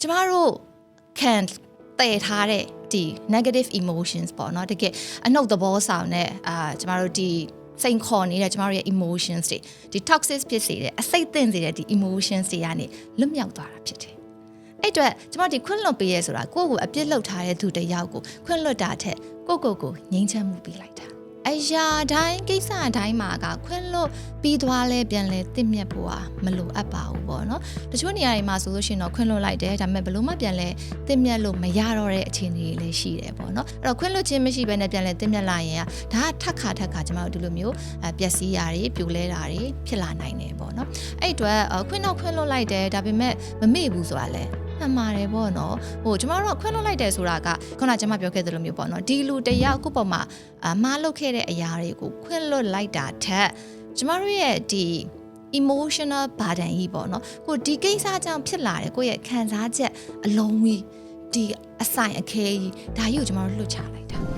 ကျမတို့ခံတည်ထားတဲ့ဒီ negative emotions ပေါ့เนาะတကယ်အနှုတ်သဘောဆောင်တဲ့အာကျမတို့ဒီစိန်ခေါ်နေတဲ့ကျမတို့ရဲ့ emotions တွေဒီ toxic ဖြစ်စေတဲ့အစိတ်သင့်စေတဲ့ဒီ emotions တွေကနေလွတ်မြောက်သွားတာဖြစ်တယ်အဲ့အတွက်ကျမတို့ဒီခွင့်လွတ်ပေးရဲဆိုတာကိုယ့်ကိုအပြစ်လုပ်ထားတဲ့သူတစ်ယောက်ကိုခွင့်လွတ်တာထက်ကိုယ့်ကိုယ်ကိုငြိမ်းချမ်းမှုပေးလိုက်တာ အရာတိုင်းကိစ္စတိုင်းမှာကခွင့်လွတ်ပြီးသွားလဲပြန်လဲတင့်မြတ်ဖို့ဟာမလိုအပ်ပါဘူးပေါ့နော်တချို့နေရာတွေမှာဆိုလို့ရှိရင်တော့ခွင့်လွတ်လိုက်တယ်ဒါပေမဲ့ဘယ်လို့မှပြန်လဲတင့်မြတ်လို့မရတော့တဲ့အခြေအနေတွေလည်းရှိတယ်ပေါ့နော်အဲ့တော့ခွင့်လွတ်ခြင်းမရှိဘဲနဲ့ပြန်လဲတင့်မြတ်လာရင်ကဒါကထက်ခါထက်ခါကျမတို့ဒီလိုမျိုးအပျက်စီးရာတွေပြိုလဲတာတွေဖြစ်လာနိုင်တယ်ပေါ့နော်အဲ့အတွက်အခွင့်တော့ခွင့်လွတ်လိုက်တယ်ဒါပေမဲ့မမေ့ဘူးဆိုတာလဲ မှန်ပါတယ်ပေါ့နော်ဟိုကျမတို့ကခွင့်လွတ်လိုက်တယ်ဆိုတာကခုနကကျမပြောခဲ့သလိုမျိုးပေါ့နော်ဒီလူတယောက်ကိုယ့်ပေါ်မှာအမားလုပ်ခဲ့တဲ့အရာတွေကိုခွင့်လွတ်လိုက်တာထက်ကျမတို့ရဲ့ဒီ emotional burden ကြီးပေါ့နော်ကိုဒီကိစ္စကြောင့်ဖြစ်လာတဲ့ကိုယ့်ရဲ့ခံစားချက်အလုံးကြီးဒီအဆိုင်အခဲကြီးဒါကြီးကိုကျမတို့လွတ်ချလိုက်တာ